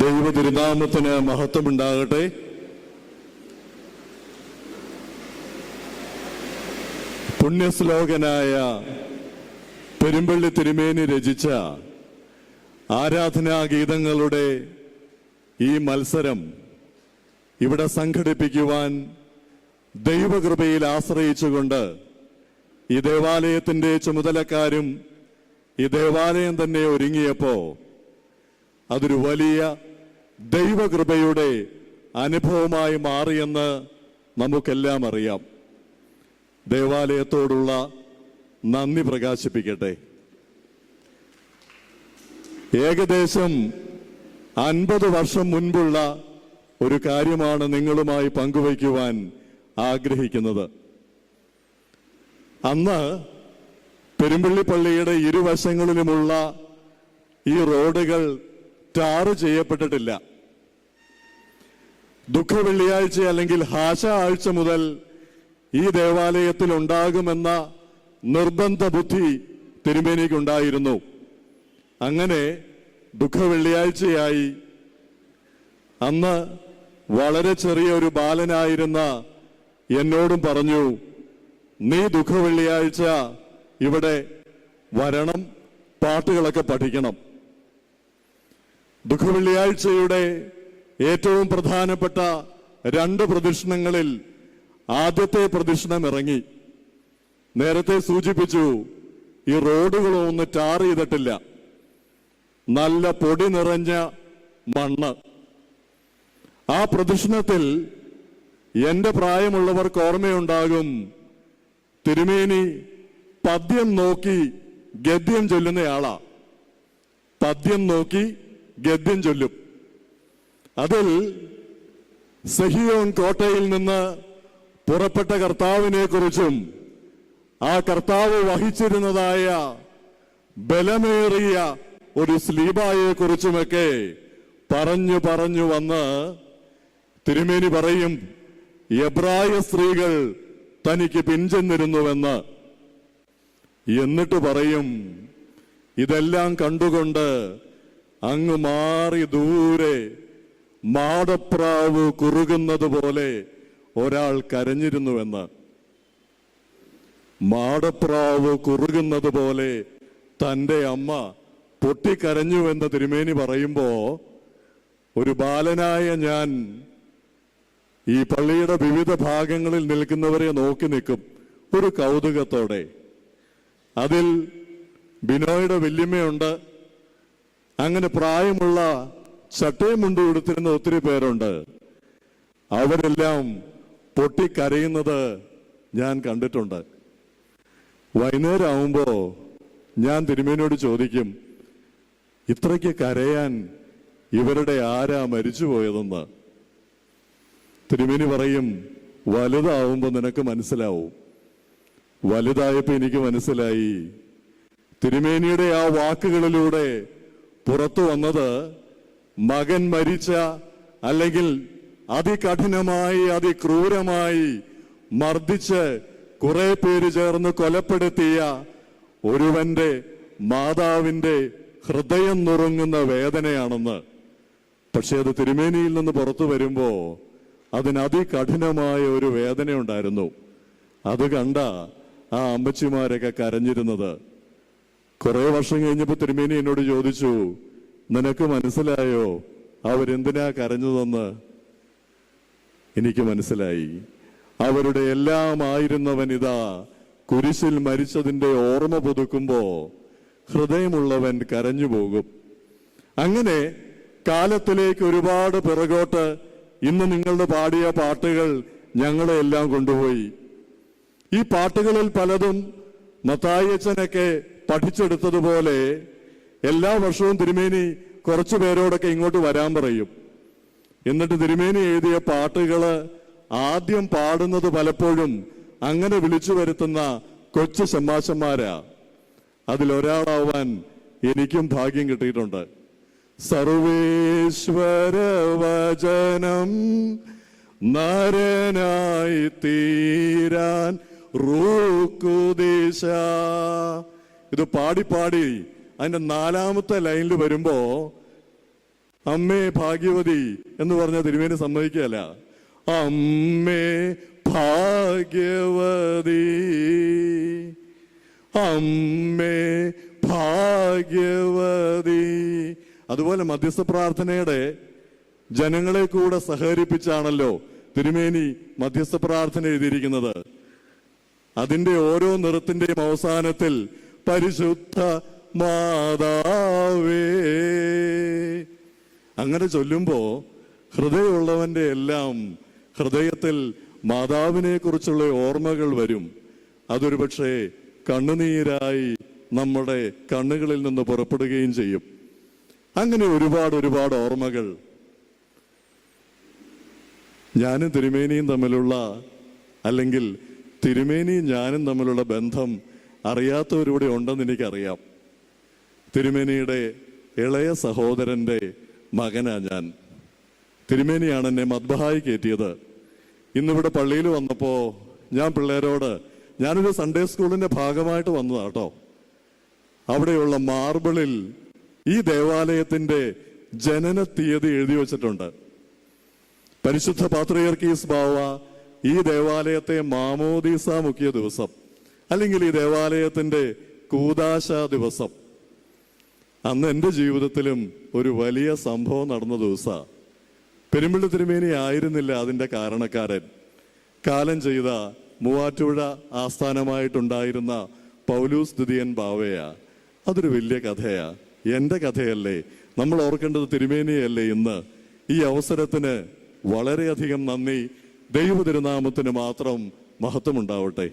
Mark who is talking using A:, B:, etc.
A: ദൈവ തിരുനാമത്തിന് മഹത്വമുണ്ടാകട്ടെ. പുണ്യശ്ലോകനായ പെരുമ്പള്ളി തിരുമേനി രചിച്ച ആരാധനാ ഗീതങ്ങളുടെ ഈ മത്സരം ഇവിടെ സംഘടിപ്പിക്കുവാൻ ദൈവകൃപയിൽ ആശ്രയിച്ചുകൊണ്ട് ഈ ദേവാലയത്തിന്റെ ചുമതലക്കാരും ഈ ദേവാലയം തന്നെ ഒരുങ്ങിയപ്പോൾ അതൊരു വലിയ ദൈവകൃപയുടെ അനുഭവമായി മാറിയെന്ന് നമുക്കെല്ലാം അറിയാം. ദേവാലയത്തോടുള്ള നന്ദി പ്രകാശിപ്പിക്കട്ടെ. ഏകദേശം അൻപത് വർഷം മുൻപുള്ള ഒരു കാര്യമാണ് നിങ്ങളുമായി പങ്കുവയ്ക്കുവാൻ ആഗ്രഹിക്കുന്നത്. അന്ന് പെരുമ്പള്ളിപ്പള്ളിയുടെ ഇരുവശങ്ങളിലുമുള്ള ഈ റോഡുകൾ ടാറ് ചെയ്യപ്പെട്ടിട്ടില്ല. ദുഃഖ വെള്ളിയാഴ്ച അല്ലെങ്കിൽ ഹാശ ആഴ്ച മുതൽ ഈ ദേവാലയത്തിൽ ഉണ്ടാകുമെന്ന നിർബന്ധ ബുദ്ധി തിരുമേനിക്കുണ്ടായിരുന്നു. അങ്ങനെ ദുഃഖ വെള്ളിയാഴ്ചയായി അന്ന് വളരെ ചെറിയ ഒരു ബാലനായിരുന്ന എന്നോടും പറഞ്ഞു നീ ദുഃഖ വെള്ളിയാഴ്ച ഇവിടെ വരണം പാട്ടുകളൊക്കെ പഠിക്കണം. ദുഃഖവെള്ളിയാഴ്ചയുടെ ഏറ്റവും പ്രധാനപ്പെട്ട രണ്ട് പ്രദക്ഷിണങ്ങളിൽ ആദ്യത്തെ പ്രദക്ഷിണം ഇറങ്ങി. നേരത്തെ സൂചിപ്പിച്ചു ഈ റോഡുകളൊന്നും ടാർ ചെയ്തിട്ടില്ല. നല്ല പൊടി നിറഞ്ഞ മണ്ണ്. ആ പ്രദക്ഷിണത്തിൽ എന്റെ പ്രായമുള്ളവർക്ക് ഓർമ്മയുണ്ടാകും തിരുമേനി പദ്യം നോക്കി ഗദ്യം ചൊല്ലുന്നയാളാ. പദ്യം നോക്കി ഗദ്യം ചൊല്ലും. അതിൽ സഹിയോൻ കോട്ടയിൽ നിന്ന് പുറപ്പെട്ട കർത്താവിനെ കുറിച്ചും ആ കർത്താവ് വഹിച്ചിരുന്നതായ ബലമേറിയ ഒരു സ്ലീബായെ കുറിച്ചുമൊക്കെ പറഞ്ഞു പറഞ്ഞു വന്ന് തിരുമേനി പറയും എബ്രായ സ്ത്രീകൾ തനിക്ക് പിഞ്ചെന്നിരുന്നുവെന്ന് എന്നിട്ട് പറയും ഇതെല്ലാം കണ്ടുകൊണ്ട് അങ്ങ് മാറി ദൂരെ മാടപ്രാവ് കുറുകുന്നത് പോലെ ഒരാൾ കരഞ്ഞിരുന്നുവെന്ന്. മാടപ്രാവ് കുറുകുന്നത് പോലെ തന്റെ അമ്മ പൊട്ടിക്കരഞ്ഞുവെന്ന് തിരുമേനി പറയുമ്പോൾ ഒരു ബാലനായ ഞാൻ ഈ പള്ളിയുടെ വിവിധ ഭാഗങ്ങളിൽ നിൽക്കുന്നവരെ നോക്കി നിൽക്കും ഒരു കൗതുകത്തോടെ. അതിൽ ബിനോയുടെ വല്യമ്മയുണ്ട്. അങ്ങനെ പ്രായമുള്ള ചട്ടയും മുണ്ട് കൊടുത്തിരുന്ന ഒത്തിരി പേരുണ്ട്. അവരെല്ലാം പൊട്ടിക്കരയുന്നത് ഞാൻ കണ്ടിട്ടുണ്ട്. വൈകുന്നേരം ആവുമ്പോ ഞാൻ തിരുമേനോട് ചോദിക്കും ഇത്രയ്ക്ക് കരയാൻ ഇവരുടെ ആരാ മരിച്ചുപോയതെന്ന്? തിരുമേനി പറയും വലുതാവുമ്പോ നിനക്ക് മനസ്സിലാവും. വലുതായപ്പോ എനിക്ക് മനസ്സിലായി. തിരുമേനിയുടെ ആ വാക്കുകളിലൂടെ പുറത്തു വന്നത് മകൻ മരിച്ച അല്ലെങ്കിൽ അതികഠിനമായി അതിക്രൂരമായി മർദ്ദിച്ച് കുറെ പേര് ചേർന്ന് കൊലപ്പെടുത്തിയ ഒരുവന്റെ മാതാവിന്റെ ഹൃദയം നുറുങ്ങുന്ന വേദനയാണെന്ന്. പക്ഷെ അത് തിരുമേനിയിൽ നിന്ന് പുറത്തു വരുമ്പോൾ അതിന് അതികഠിനമായ ഒരു വേദനയുണ്ടായിരുന്നു. അത് കണ്ട ആ അമ്മച്ചിമാരൊക്കെ കരഞ്ഞിരുന്നത് കുറെ വർഷം കഴിഞ്ഞപ്പോ തിരുമേനി എന്നോട് ചോദിച്ചു നിനക്ക് മനസ്സിലായോ? അവരെന്തിനാ കരഞ്ഞതെന്ന്? എനിക്ക് മനസ്സിലായി. അവരുടെ എല്ലാം ആയിരുന്നവൻ ഇതാ. കുരിശിൽ മരിച്ചതിന്റെ ഓർമ്മ പുതുക്കുമ്പോ ഹൃദയമുള്ളവൻ കരഞ്ഞു പോകും. അങ്ങനെ കാലത്തിലേക്ക് ഒരുപാട് പിറകോട്ട് ഇന്ന് നിങ്ങളുടെ പാടിയ പാട്ടുകൾ ഞങ്ങളെ എല്ലാം കൊണ്ടുപോയി. ഈ പാട്ടുകളിൽ പലതും മത്തായച്ചനൊക്കെ പഠിച്ചെടുത്തതുപോലെ എല്ലാ വർഷവും തിരുമേനി കുറച്ചു പേരോടൊക്കെ ഇങ്ങോട്ട് വരാൻ പറയും. എന്നിട്ട് തിരുമേനി എഴുതിയ പാട്ടുകൾ ആദ്യം പാടുന്നത് പലപ്പോഴും അങ്ങനെ വിളിച്ചു വരുത്തുന്ന കൊച്ചു ശമ്മാശന്മാരാ. അതിലൊരാളാവാൻ എനിക്കും ഭാഗ്യം കിട്ടിയിട്ടുണ്ട്. സർവേശ്വര വചനം നരനായി തീരാൻ റൂക്കുദിശ ഇത് പാടി പാടി അതിന്റെ നാലാമത്തെ ലൈനിൽ വരുമ്പോ അമ്മേ ഭാഗ്യവതി എന്ന് പറഞ്ഞ തിരുമേനി സമ്മതിക്കുകയല്ല. അമ്മേ ഭാഗ്യവതി അമ്മേ ഭാഗ്യവതി. അതുപോലെ മധ്യസ്ഥ പ്രാർത്ഥനയുടെ ജനങ്ങളെ കൂടെ സഹകരിപ്പിച്ചാണല്ലോ തിരുമേനി മധ്യസ്ഥ പ്രാർത്ഥന എഴുതിയിരിക്കുന്നത്. അതിന്റെ ഓരോ നിറത്തിന്റെയും അവസാനത്തിൽ പരിശുദ്ധ മാതാവേ. അങ്ങനെ ചൊല്ലുമ്പോ ഹൃദയമുള്ളവന്റെ എല്ലാം ഹൃദയത്തിൽ മാതാവിനെ കുറിച്ചുള്ള ഓർമ്മകൾ വരും. അതൊരു പക്ഷേ കണ്ണുനീരായി നമ്മുടെ കണ്ണുകളിൽ നിന്ന് പുറപ്പെടുകയും ചെയ്യും. അങ്ങനെ ഒരുപാട് ഒരുപാട് ഓർമ്മകൾ. ഞാനും തിരുമേനിയും തമ്മിലുള്ള അല്ലെങ്കിൽ തിരുമേനിയും ഞാനും തമ്മിലുള്ള ബന്ധം അറിയാത്തവരിവിടെ ഉണ്ടെന്ന് എനിക്കറിയാം. തിരുമേനിയുടെ ഇളയ സഹോദരന്റെ മകനാ ഞാൻ. തിരുമേനിയാണ് എന്നെ മദ്ബഹായി കയറ്റിയത്. ഇന്നിവിടെ പള്ളിയിൽ വന്നപ്പോൾ ഞാൻ പിള്ളേരോട് ഞാനൊരു സൺഡേ സ്കൂളിന്റെ ഭാഗമായിട്ട് വന്നതാട്ടോ അവിടെയുള്ള മാർബിളിൽ ഈ ദേവാലയത്തിന്റെ ജനന തീയതി എഴുതി വച്ചിട്ടുണ്ട്. പരിശുദ്ധ പാത്രയർക്കീസ് ബാവ ഈ ദേവാലയത്തെ മാമോദീസ മുക്കിയ ദിവസം. അല്ലെങ്കിൽ ഈ ദേവാലയത്തിന്റെ കൂതാശ ദിവസം. അന്ന് എന്റെ ജീവിതത്തിലും ഒരു വലിയ സംഭവം നടന്ന ദിവസമാണ് പെരുമ്പിള്ളി തിരുമേനി ആയിരുന്നില്ല അതിന്റെ കാരണക്കാരൻ. കാലം ചെയ്ത മൂവാറ്റുപുഴ ആസ്ഥാനമായിട്ടുണ്ടായിരുന്ന പൗലൂസ് ദിദിയൻ ബാവയാ. അതൊരു വലിയ കഥയാ. എന്റെ കഥയല്ലേ. നമ്മൾ ഓർക്കേണ്ടത് തിരുമേനിയല്ലേ ഇന്ന്. ഈ അവസരത്തിന് വളരെയധികം നന്ദി. ദൈവ തിരുനാമത്തിന് മാത്രം മഹത്വമുണ്ടാവട്ടെ.